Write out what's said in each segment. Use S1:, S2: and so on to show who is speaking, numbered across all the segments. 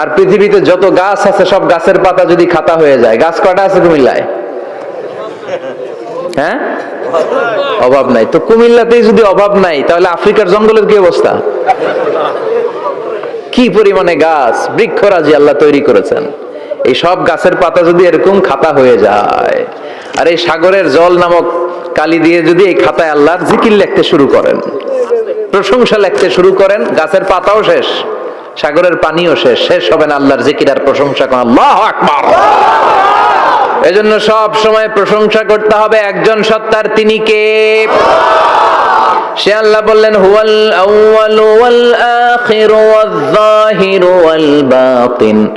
S1: আর পৃথিবীতে যত গাছ আছে, সব গাছের পাতা যদি খাতা হয়ে যায়, গাছ কটা আছে কুমিল্লায়? হ্যাঁ? অভাব নাই। তো কুমিল্লাতেই যদি অভাব নাই, তাহলে আফ্রিকার জঙ্গলের কি অবস্থা? কি পরিমাণে গাছ? বৃক্ষরাজি আল্লাহ তৈরি করেছেন। এই সব গাছের পাতা যদি এরকম খাতা হয়ে যায়, আর এই সাগরের জল নামক কালি দিয়ে যদি এই খাতায় আল্লাহর জিকির লিখতে শুরু করেন, প্রশংসা লিখতে শুরু করেন, গাছের পাতাও শেষ। সাগরের পানিও শেষ শেষ হবে না আল্লাহর জিকির আর প্রশংসা করা। আল্লাহ আকবার। এজন্য সব সময় প্রশংসা করতে হবে একজন সত্তার তিনি কে? সে আল্লাহ বললেন, হুয়াল আউয়াল ওয়াল আখির ওয়াল যাহির ওয়াল বাতিন।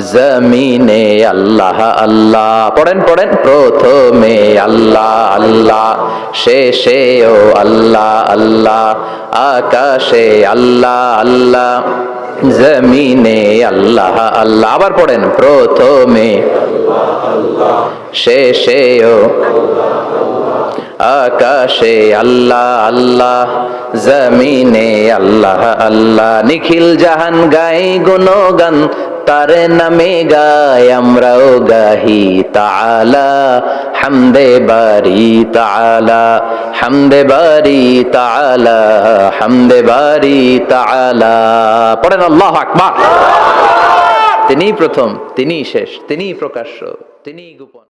S1: জমিনে আল্লাহ আল্লাহ। পড়েন পড়েন। প্রথমে আল্লাহ আল্লাহ। শেষে ও আল্লাহ আল্লাহ। আকাশে আল্লাহ আল্লাহ। জমিনে আল্লাহ আল্লাহ। আবার পড়েন, প্রথমে শেষে ও আকাশে আল্লাহ আল্লাহ। জমিনে আল্লাহ আল্লাহ। নিখিল জাহান গাই গুণগান তার নামে গায়, আমরাও গাহি তালা হামদে বারি তালা হামদে বারি তালা হামদে বারি তালা পড়েন আল্লাহ আকবার। প্রথম তিনি শেষ তিনি প্রকাশ্য তিনি গোপন।